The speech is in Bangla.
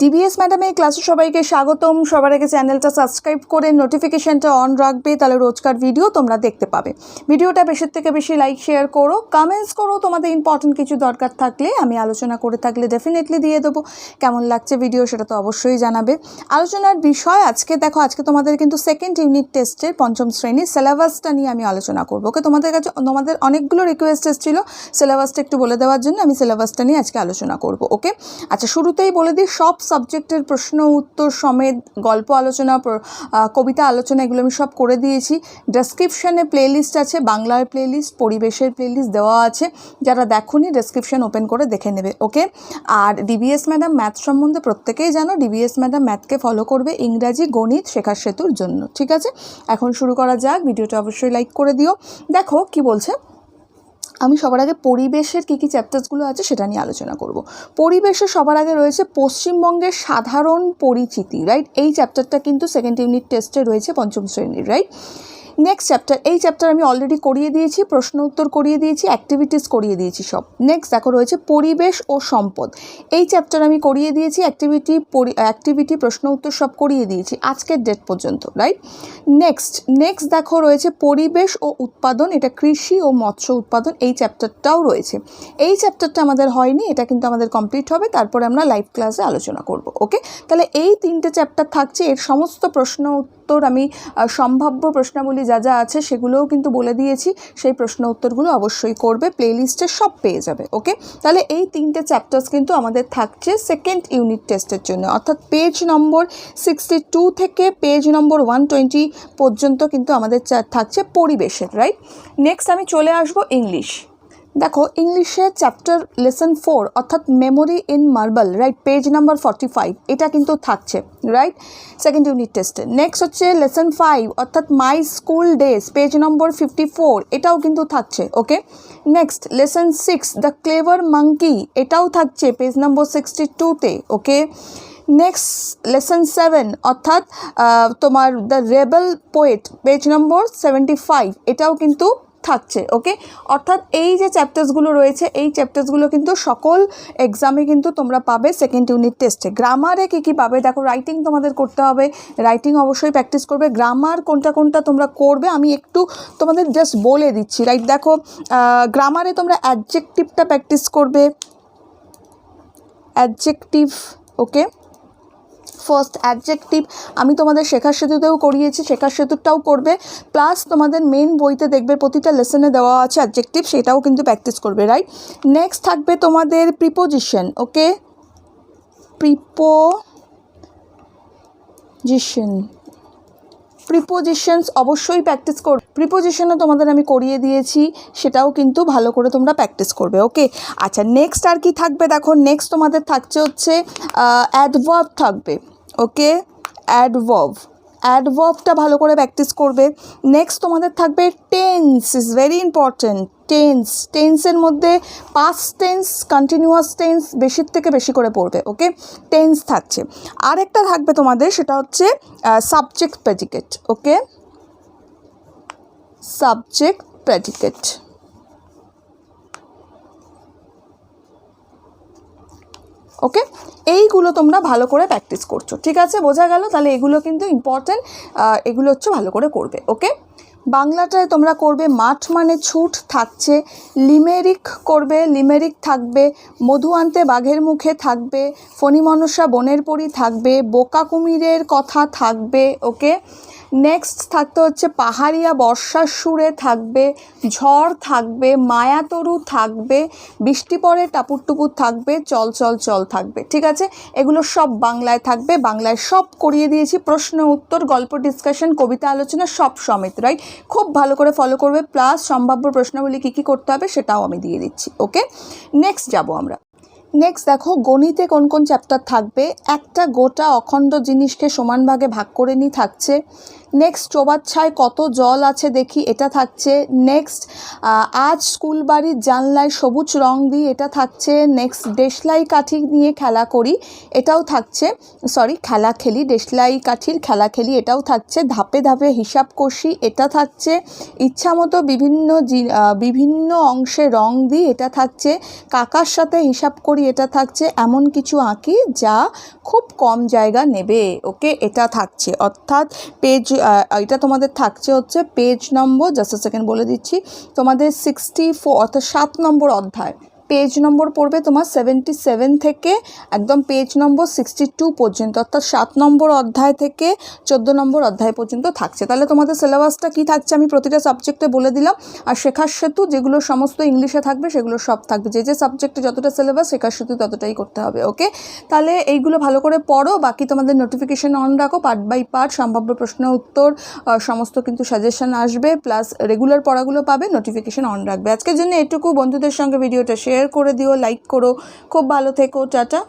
ডিবিএস ম্যাডামে ক্লাসে সবাইকে স্বাগতম। সবার আগে চ্যানেলটা সাবস্ক্রাইব করে নোটিফিকেশানটা অন রাখবে, তাহলে রোজকার ভিডিও তোমরা দেখতে পাবে। ভিডিওটা বেশির থেকে বেশি লাইক শেয়ার করো কমেন্টস করো, তোমাদের ইম্পর্টেন্ট কিছু দরকার থাকলে আমি আলোচনা করে থাকলে ডেফিনেটলি দিয়ে দেবো। কেমন লাগছে ভিডিও সেটা তো অবশ্যই জানাবে। আলোচনার বিষয় আজকে, দেখো আজকে তোমাদের কিন্তু সেকেন্ড ইউনিট টেস্টের পঞ্চম শ্রেণির সিলেবাসটা নিয়ে আমি আলোচনা করব। ওকে, তোমাদের কাছে তোমাদের অনেকগুলো রিকোয়েস্ট এসেছিল। সিলেবাসটা একটু বলে দেওয়ার জন্য আমি সিলেবাসটা নিয়ে আজকে আলোচনা করব। ওকে আচ্ছা শুরুতেই বলে দিই, সব সাবজেক্টের প্রশ্ন, উত্তর সমেত গল্প আলোচনা কবিতা আলোচনা, এগুলো আমি সব করে দিয়েছি। ডেসক্রিপশানে প্লেলিস্ট আছে, বাংলার প্লেলিস্ট পরিবেশের প্লেলিস্ট দেওয়া আছে। যারা দেখোনি ডেসক্রিপশন ওপেন করে দেখে নেবে ওকে আর ডিবিএস ম্যাডাম ম্যাথ সম্বন্ধে প্রত্যেকেই জানো ডিবিএস ম্যাডাম ম্যাথকে ফলো করবে ইংরাজি, গণিত শেখার সেতুর জন্য, ঠিক আছে? এখন শুরু করা যাক, ভিডিওটা অবশ্যই লাইক করে দিও। দেখো কি বলছে আমি সবার আগে পরিবেশের কী কী চ্যাপ্টার্সগুলো আছে সেটা নিয়ে আলোচনা করব। পরিবেশে সবার আগে রয়েছে পশ্চিমবঙ্গের সাধারণ পরিচিতি রাইট এই চ্যাপ্টারটা কিন্তু সেকেন্ড ইউনিট টেস্টে রয়েছে পঞ্চম শ্রেণির রাইট নেক্সট চ্যাপ্টার এই চ্যাপ্টার আমি অলরেডি করিয়ে দিয়েছি, প্রশ্ন উত্তর করিয়ে দিয়েছি অ্যাক্টিভিটিস করিয়ে দিয়েছি সব। নেক্সট দেখো রয়েছে পরিবেশ ও সম্পদ। এই চ্যাপ্টার আমি করিয়ে দিয়েছি অ্যাক্টিভিটি অ্যাক্টিভিটি প্রশ্ন উত্তর সব করিয়ে দিয়েছি, আজকের ডেট পর্যন্ত রাইট নেক্সট নেক্সট দেখো রয়েছে পরিবেশ ও উৎপাদন, এটা কৃষি ও মৎস্য উৎপাদন, এই চ্যাপ্টারটাও রয়েছে। এই চ্যাপ্টারটা আমাদের হয়নি, এটা কিন্তু আমাদের কমপ্লিট হবে, তারপরে আমরা লাইভ ক্লাসে আলোচনা করব ওকে তাহলে এই তিনটে চ্যাপ্টার থাকছে, এর সমস্ত প্রশ্ন উত্তর আমি সম্ভাব্য প্রশ্নাবলী যা যা আছে সেগুলোও কিন্তু বলে দিয়েছি। সেই প্রশ্ন উত্তরগুলো অবশ্যই করবে প্লেলিস্টে সব পেয়ে যাবে ওকে তাহলে এই তিনটে চ্যাপ্টার্স কিন্তু আমাদের থাকছে সেকেন্ড ইউনিট টেস্টের জন্য। অর্থাৎ পেজ নম্বর সিক্সটি টু থেকে পেজ নম্বর ওয়ান টোয়েন্টি পর্যন্ত কিন্তু আমাদের থাকছে পরিবেশের রাইট নেক্সট আমি চলে আসব ইংলিশ দেখো ইংলিশে চ্যাপ্টার লেসন ফোর অর্থাৎ memory in marble right page number forty five এটা কিন্তু থাকছে রাইট সেকেন্ড ইউনিট টেস্টে নেক্সট হচ্ছে লেসন ফাইভ অর্থাৎ my school days page number fifty four এটাও কিন্তু থাকছে okay next lesson six the clever monkey এটাও থাকছে পেজ নম্বর সিক্সটি টুতে ওকে নেক্সট লেসন সেভেন অর্থাৎ তোমার the rebel poet page number seventy five এটাও কিন্তু থাকছে ওকে অর্থাৎ এই যে চ্যাপ্টার্সগুলো রয়েছে, এই চ্যাপ্টার্সগুলো কিন্তু সকল এক্সামে কিন্তু তোমরা পাবে সেকেন্ড ইউনিট টেস্টে গ্রামারে কী কী পাবে? দেখো রাইটিং তোমাদের করতে হবে। রাইটিং অবশ্যই প্র্যাকটিস করবে। গ্রামার কোনটা কোনটা তোমরা করবে, আমি একটু তোমাদের জাস্ট বলে দিচ্ছি। রাইট দেখো গ্রামারে তোমরা অ্যাডজেক্টিভটা প্র্যাকটিস করবে। অ্যাডজেক্টিভ ওকে ফার্স্ট অ্যাডজেক্টিভ আমি তোমাদের শেখার সেতুতেও করিয়েছি, শেখার সেতুটাও করবে। প্লাস তোমাদের মেন বইতে দেখবে প্রতিটা লেসনে দেওয়া আছে অ্যাডজেক্টিভ সেটাও কিন্তু প্র্যাকটিস করবে রাইট নেক্সট থাকবে তোমাদের প্রিপোজিশন ওকে প্রিপোজিশন প্রিপোজিশনস অবশ্যই প্র্যাকটিস কর প্রিপোজিশনও তোমাদের আমি করিয়ে দিয়েছি, সেটাও কিন্তু ভালো করে তোমরা প্র্যাকটিস করবে ওকে আচ্ছা নেক্সট আর কি থাকবে? দেখো নেক্সট তোমাদের থাকছে হচ্ছে অ্যাডভার্ব থাকবে। ওকে? অ্যাডভার্ব অ্যাডভার্বটা ভালো করে প্র্যাকটিস করবে। নেক্সট তোমাদের থাকবে tense is very important tense টেন্সের মধ্যে পাস্ট টেন্স কন্টিনিউয়াস টেন্স বেশির থেকে বেশি করে পড়বে, ওকে? টেন্স থাকছে। আরেকটা থাকবে তোমাদের, সেটা হচ্ছে subject predicate okay? Subject predicate okay? এইগুলো তোমরা ভালো করে প্র্যাকটিস করছ, ঠিক আছে? বোঝা গেল? তাহলে এগুলো কিন্তু ইম্পর্ট্যান্ট এগুলো হচ্ছে ভালো করে করবে, ওকে? বাংলাটায় তোমরা করবে মাঠ মানে ছুট থাকছে, লিমেরিক করবে, লিমেরিক থাকবে, মধু আনতে বাঘের মুখে থাকবে, ফণিমনসা বনের পরি থাকবে বোকা কুমিরের কথা থাকবে, ওকে? নেক্সট থাকতে হচ্ছে পাহাড়িয়া, বর্ষার সুরে থাকবে, ঝড় থাকবে, মায়াতরু থাকবে, বৃষ্টি পড়ে টাপুর টুপুর থাকবে, চল চল চল থাকবে। ঠিক আছে? এগুলো সব বাংলায় থাকবে। বাংলায় সব করিয়ে দিয়েছি প্রশ্ন, উত্তর, গল্প ডিসকাশন কবিতা, আলোচনা, সব সমেত রাইট খুব ভালো করে ফলো করবে। প্লাস সম্ভাব্য প্রশ্নাবলী কী কী করতে হবে সেটাও আমি দিয়ে দিচ্ছি ওকে নেক্সট যাব আমরা। নেক্সট দেখো, গণিতে কোন কোন চ্যাপ্টার থাকবে? একটা গোটা অখণ্ড জিনিসকে সমান ভাগে ভাগ করে নিয়ে থাকছে। নেক্সট চোবাচ্ছায় কত জল আছে দেখি, এটা থাকছে। নেক্সট আজ স্কুল বাড়ির জানলায় সবুজ রং দিই এটা থাকছে। নেক্সট দেশলাই কাঠি নিয়ে খেলা করি, এটাও থাকছে। সরি খেলা খেলি, দেশলাই কাঠির খেলা খেলি, এটাও থাকছে। ধাপে ধাপে হিসাব কষি, এটা থাকছে। ইচ্ছা মতো বিভিন্ন বিভিন্ন অংশে রং দিই এটা থাকছে। কাকার সাথে হিসাব করি এটা থাকছে এমন কিছু আঁকি যা খুব কম জায়গা নেবে, ওকে? এটা থাকছে। অর্থাৎ পেজ এটা তোমাদের থাকছে হচ্ছে পেজ নম্বর জাস্ট সেকেন্ড বলে দিচ্ছি, তোমাদের সিক্সটি ফোর অর্থাৎ সাত নম্বর অধ্যায়। পেজ নম্বর পড়বে তোমার সেভেন্টি সেভেন থেকে একদম পেজ নম্বর সিক্সটি টু পর্যন্ত, অর্থাৎ সাত নম্বর অধ্যায় থেকে চোদ্দ নম্বর অধ্যায় পর্যন্ত থাকছে। তাহলে তোমাদের সিলেবাসটা কী থাকছে? আমি প্রতিটা সাবজেক্টে বলে দিলাম। আর শেখার সেতু যেগুলো সমস্ত ইংলিশে থাকবে, সেগুলো সব থাকবে। যে যে সাবজেক্টে যতটা সিলেবাস শেখার সেতু ততটাই করতে হবে ওকে তাহলে এইগুলো ভালো করে পড়ো। বাকি তোমাদের নোটিফিকেশন অন রাখো। পার্ট বাই পার্ট সম্ভাব্য প্রশ্ন উত্তর সমস্ত কিন্তু সাজেশন আসবে। প্লাস রেগুলার পড়াগুলো পাবে নোটিফিকেশন অন রাখবে। আজকের জন্য এটুকু। বন্ধুদের সঙ্গে ভিডিওটা শেয়ার করে দিও লাইক করো। খুব ভালো থেকো টাটা।